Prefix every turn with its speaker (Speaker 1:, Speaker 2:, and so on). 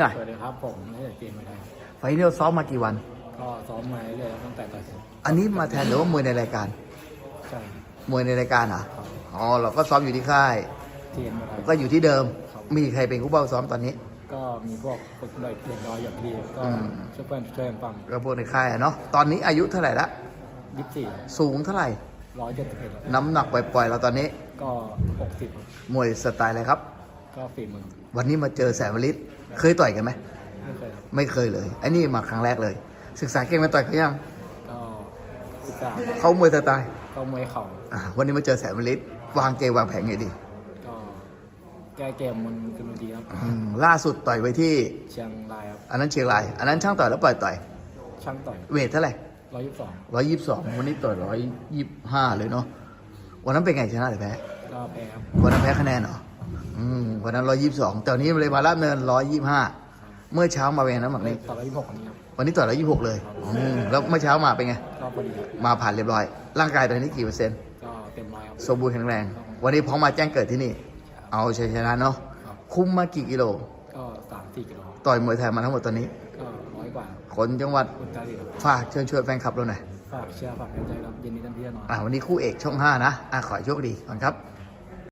Speaker 1: หน่อย
Speaker 2: สวัสดีครับผมไม่ได้เกมไม่ได้
Speaker 1: ไฟล์นี้เราซ้อมมากี่วัน
Speaker 2: ก็ซ้อมมาเรื่อยๆตั้งแต่ต่อยเสร็จ
Speaker 1: อันนี้มาแทนหรือว่ามวยในรายการ
Speaker 2: ใช่
Speaker 1: มวยในรายการเหรอะ
Speaker 2: ครับ
Speaker 1: อ๋อเราก็ซ้อมอยู่ที่ค่าย
Speaker 2: เทียนมาได้
Speaker 1: ก็อยู่ที่เดิม
Speaker 2: ครับ
Speaker 1: มีใครเป็นคู่เป้าซ้อมตอนนี้
Speaker 2: ก็มีพวกฝึกเลยเรียนร้อยอย่างที่ก็
Speaker 1: อืม
Speaker 2: ช่วยเพื่อนช่วยกันฟัง
Speaker 1: ก็พวกในค่ายอะเนาะตอนนี้อายุเท่าไหร่ละ
Speaker 2: ยี่สิบสี่
Speaker 1: สูงเท่าไหร่
Speaker 2: ร้อยเจ็ดสิบเอ็ด
Speaker 1: น้ำหนักปล่อยๆเราตอนนี้
Speaker 2: ก็หกสิบ
Speaker 1: มวยสไตล์อะไรครับ
Speaker 2: ก็ฝีมือ
Speaker 1: วันนี้มาเจอแสนวลิตเคยต่อยกันไหม
Speaker 2: ไม่เคยครับ
Speaker 1: ไม่เคยเลยอันนี้มาครั้งแรกเลย ศึกษาเก่งมาต่อยเขายัง
Speaker 2: ก็ศึกษา
Speaker 1: เขามวยสไตล์
Speaker 2: ก็มวยเข่า
Speaker 1: อ่าวันนี้มาเจอแสนวลิตวางเกมวางแผนไงดี
Speaker 2: ก็แก้เกมมันขึ้นมาดีครับ
Speaker 1: อืมล่าสุดต่อยไปที่
Speaker 2: เชียงรายครับ
Speaker 1: อันนั้นเชียงราย อันนั้นช่างต่อยแล้วปล่อยต่อย
Speaker 2: ช่างต่อย
Speaker 1: เวทเท่าไหร่
Speaker 2: ร้อยยี่สิบสอง
Speaker 1: ร้อยยี่สิบสองวันนี้ต่อยร้อยยี่สิบห้าเลยเนาะวันนั้นเป็นไงชนะหรือแพ้
Speaker 2: ก็แพ้ครับ
Speaker 1: วันนั้นแพ้คะแนนเหรออืม วันนั้นร้อยยี่สิบสองแต่วันนี้เลยมาลาดเนินร้อยยี่สิบห้าเมื่อเช้ามาเป็นไงน้ำหนักนี้
Speaker 2: ต่อร้อยยี่สิบหกวันนี้ครับ
Speaker 1: วันนี้ต่อยร้อยยี่สิบหกเลยอืมแล้วเมื่อเช้ามาเป็นไง
Speaker 2: ก็พอดีครับ
Speaker 1: มาผ่านเรียบร้อย ร่างกายตอนนี้กี่เปอร์เซ็นต์
Speaker 2: ก็เต็มร้อยครับ
Speaker 1: สมบูรณ์แข็งแรง วันนี้พร้อมมาแจ้งเกิดที่นี่ เอาชัยชนะเนาะ
Speaker 2: ครับ
Speaker 1: คุ้มมากี่กิโล
Speaker 2: ก็สามสี่กิโล
Speaker 1: ต่อยมวยไทยมาทั้งหมดตอนนี้
Speaker 2: ก็ร้อยกว่า
Speaker 1: คนจังหวัด
Speaker 2: อุตรดิตถ์ครับ
Speaker 1: ฝากเชิญชวนแฟนคลับเราหน่อย
Speaker 2: ฝากเชียร์ฝากเป็นใจครับเย็นนี้เต็มที่แน่นอน
Speaker 1: อ่าวันนี้คู่เอกช่องห้านะอะขอให้โชคดีก่อนครับ